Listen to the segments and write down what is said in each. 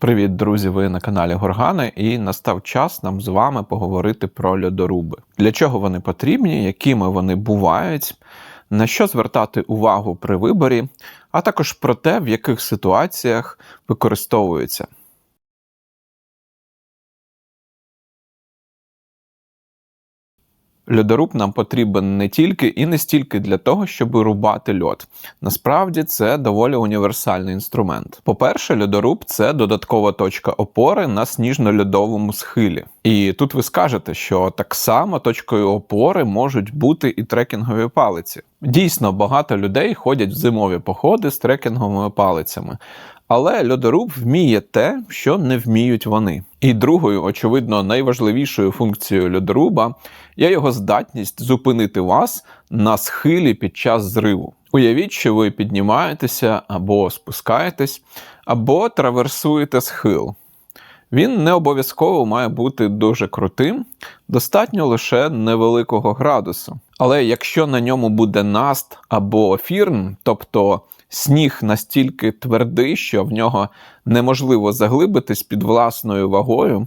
Привіт, друзі! Ви на каналі Горгани, і настав час нам з вами поговорити про льодоруби. Для чого вони потрібні, якими вони бувають, на що звертати увагу при виборі, а також про те, в яких ситуаціях використовуються. Льодоруб нам потрібен не тільки і не стільки для того, щоб рубати льод. Насправді це доволі універсальний інструмент. По-перше, льодоруб це додаткова точка опори на сніжно-льодовому схилі. І тут ви скажете, що так само точкою опори можуть бути і трекінгові палиці. Дійсно, багато людей ходять в зимові походи з трекінговими палицями. Але льодоруб вміє те, що не вміють вони. І другою, очевидно, найважливішою функцією льодоруба є його здатність зупинити вас на схилі під час зриву. Уявіть, що ви піднімаєтеся або спускаєтесь, або траверсуєте схил. Він не обов'язково має бути дуже крутим, достатньо лише невеликого градусу. Але якщо на ньому буде наст або фірн, тобто сніг настільки твердий, що в нього неможливо заглибитись під власною вагою,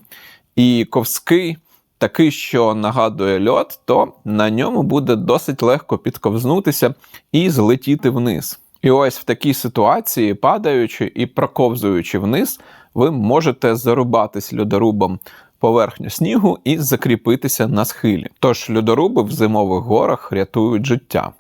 і ковський такий, що нагадує льот, то на ньому буде досить легко підковзнутися і злетіти вниз. І ось в такій ситуації, падаючи і проковзуючи вниз, ви можете зарубатись льодорубом поверхню снігу і закріпитися на схилі. Тож льодоруби в зимових горах рятують життя.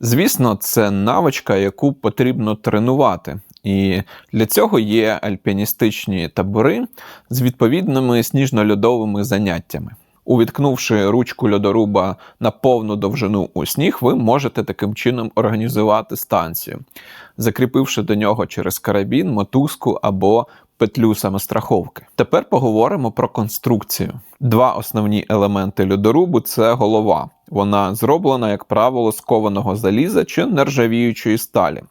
Звісно, це навичка, яку потрібно тренувати. І для цього є альпіністичні табори з відповідними сніжно-льодовими заняттями. Увіткнувши ручку льодоруба на повну довжину у сніг, ви можете таким чином організувати станцію, закріпивши до нього через карабін, мотузку або петлю самостраховки. Тепер поговоримо про конструкцію. Два основні елементи льодорубу це голова. Вона зроблена, як правило, з кованого заліза чи нержавіючої сталі.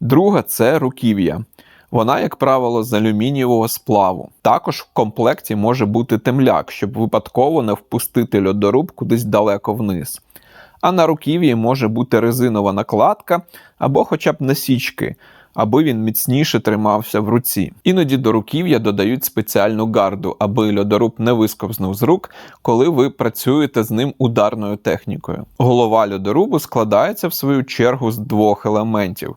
Друга це руків'я. Вона, як правило, з алюмінієвого сплаву. Також в комплекті може бути темляк, щоб випадково не впустити льодоруб кудись далеко вниз. А на руків'ї може бути резинова накладка або хоча б насічки, аби він міцніше тримався в руці. Іноді до руків'я додають спеціальну гарду, аби льодоруб не висковзнув з рук, коли ви працюєте з ним ударною технікою. Голова льодорубу складається в свою чергу з двох елементів.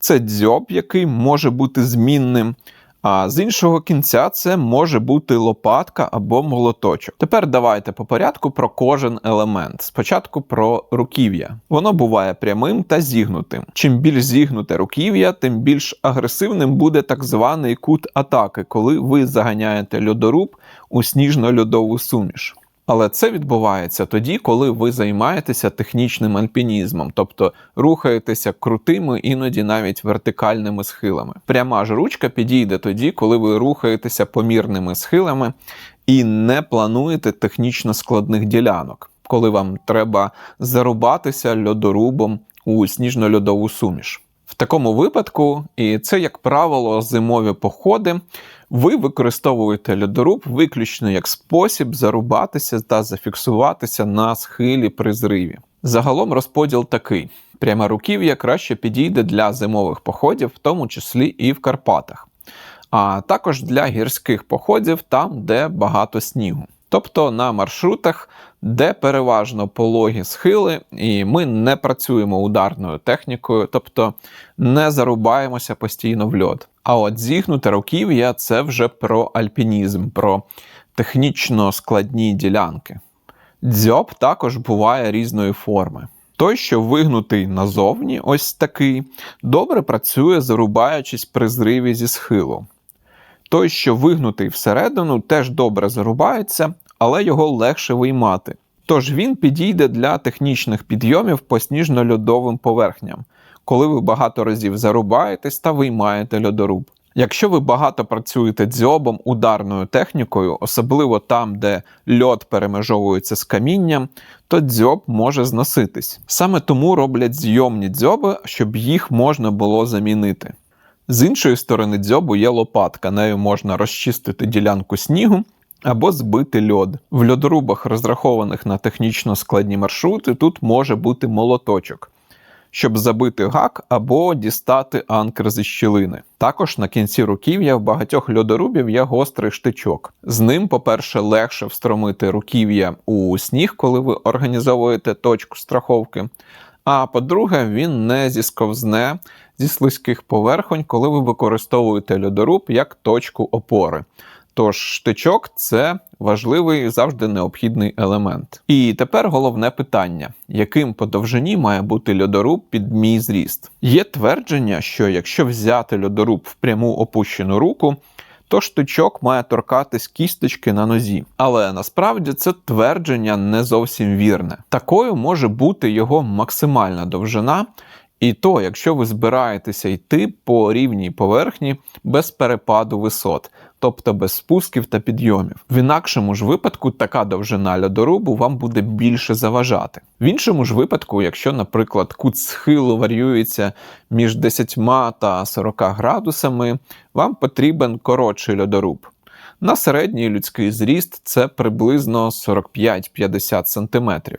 Це дзьоб, який може бути змінним. А з іншого кінця це може бути лопатка або молоточок. Тепер давайте по порядку про кожен елемент. Спочатку про руків'я. Воно буває прямим та зігнутим. Чим більш зігнуте руків'я, тим більш агресивним буде так званий кут атаки, коли ви заганяєте льодоруб у сніжно-льодову суміш. Але це відбувається тоді, коли ви займаєтеся технічним альпінізмом, тобто рухаєтеся крутими, іноді навіть вертикальними схилами. Пряма ж ручка підійде тоді, коли ви рухаєтеся помірними схилами і не плануєте технічно складних ділянок, коли вам треба зарубатися льодорубом у сніжно-льодову суміш. В такому випадку, і це, як правило, зимові походи, ви використовуєте льодоруб виключно як спосіб зарубатися та зафіксуватися на схилі при зриві. Загалом розподіл такий: пряма руків'я краще підійде для зимових походів, в тому числі і в Карпатах, а також для гірських походів там, де багато снігу. Тобто на маршрутах, де переважно пологі схили, і ми не працюємо ударною технікою, тобто не зарубаємося постійно в льод. А от зігнуте руків'я це вже про альпінізм, про технічно складні ділянки. Дзьоб також буває різної форми. Той, що вигнутий назовні, ось такий, добре працює, зарубаючись при зриві зі схилу. Той, що вигнутий всередину, теж добре зарубається, але його легше виймати. Тож він підійде для технічних підйомів по сніжно-льодовим поверхням, коли ви багато разів зарубаєтесь та виймаєте льодоруб. Якщо ви багато працюєте дзьобом ударною технікою, особливо там, де льод перемежовується з камінням, то дзьоб може зноситись. Саме тому роблять зйомні дзьоби, щоб їх можна було замінити. З іншої сторони дзьобу є лопатка, нею можна розчистити ділянку снігу або збити льод. В льодорубах, розрахованих на технічно складні маршрути, тут може бути молоточок. щоб забити гак або дістати анкер зі щілини. Також на кінці руків'я в багатьох льодорубів є гострий штичок. З ним, по-перше, легше встромити руків'я у сніг, коли ви організовуєте точку страховки. А по-друге, він не зісковзне зі слизьких поверхонь, коли ви використовуєте льодоруб як точку опори. Тож штичок це важливий і завжди необхідний елемент. І тепер головне питання: яким по довжині має бути льодоруб під мій зріст? Є твердження, що якщо взяти льодоруб в пряму опущену руку, то штичок має торкатись кісточки на нозі. Але насправді це твердження не зовсім вірне. Такою може бути його максимальна довжина. І то, якщо ви збираєтеся йти по рівній поверхні без перепаду висот, тобто без спусків та підйомів. В інакшому ж випадку така довжина льодорубу вам буде більше заважати. В іншому ж випадку, якщо, наприклад, кут схилу варіюється між 10 та 40 градусами, вам потрібен коротший льодоруб. На середній людський зріст це приблизно 45-50 см.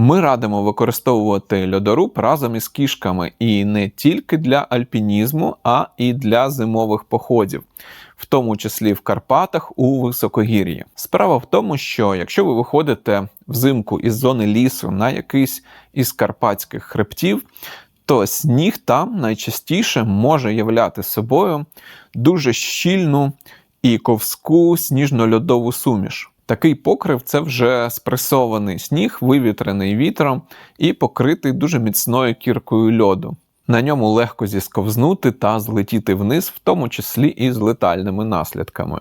Ми радимо використовувати льодоруб разом із кішками і не тільки для альпінізму, а і для зимових походів, в тому числі в Карпатах у високогір'ї. Справа в тому, що якщо ви виходите взимку із зони лісу на якийсь із карпатських хребтів, то сніг там найчастіше може являти собою дуже щільну і ковську сніжно-льодову суміш. Такий покрив це вже спресований сніг, вивітрений вітром і покритий дуже міцною кіркою льоду. На ньому легко зісковзнути та злетіти вниз, в тому числі і з летальними наслідками.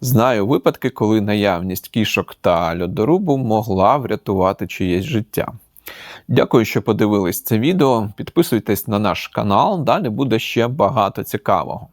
Знаю випадки, коли наявність кішок та льодорубу могла врятувати чиєсь життя. Дякую, що подивились це відео. Підписуйтесь на наш канал, далі буде ще багато цікавого.